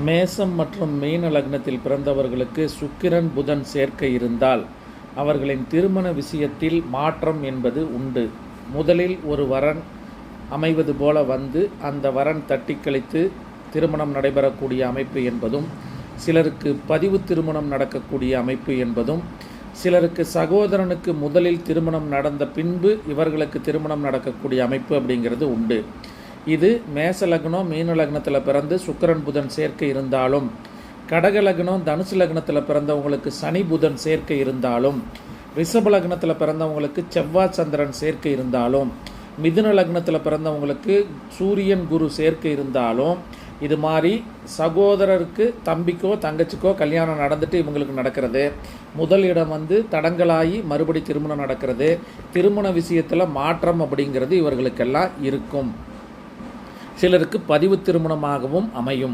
மேசம் மற்றும் மீன லக்னத்தில் பிறந்தவர்களுக்கு சுக்கிரன் புதன் சேர்க்கை இருந்தால் அவர்களின் திருமண விஷயத்தில் மாற்றம் என்பது உண்டு. முதலில் ஒரு வரன் அமைவது போல வந்து அந்த வரன் தட்டி கழித்து திருமணம் நடைபெறக்கூடிய அமைப்பு என்பதும் சிலருக்கு பதிவு திருமணம் நடக்கக்கூடிய அமைப்பு என்பதும் சிலருக்கு சகோதரனுக்கு முதலில் திருமணம் நடந்த பின்பு இவர்களுக்கு திருமணம் நடக்கக்கூடிய அமைப்பு அப்படிங்கிறது உண்டு. இது மேச லக்னம் மீன லக்னத்தில் பிறந்து சுக்கரன் புதன் சேர்க்கை இருந்தாலும் கடக லக்னம் தனுசு லக்னத்தில் பிறந்தவங்களுக்கு சனி புதன் சேர்க்கை இருந்தாலும் ரிஷப லக்னத்தில் பிறந்தவங்களுக்கு செவ்வாய் சந்திரன் சேர்க்கை இருந்தாலும் மிதுன லக்னத்தில் பிறந்தவங்களுக்கு சூரியன் குரு சேர்க்கை இருந்தாலும் இது மாதிரி சகோதரருக்கு தம்பிக்கோ தங்கச்சிக்கோ கல்யாணம் நடந்துட்டு இவங்களுக்கு நடக்கிறது. முதல் இடம் வந்து தடங்களாகி மறுபடி திருமணம் நடக்கிறது. திருமண விஷயத்தில் மாற்றம் அப்படிங்கிறது இவர்களுக்கெல்லாம் இருக்கும். சிலருக்கு பதிவு திருமணமாகவும் அமையும்.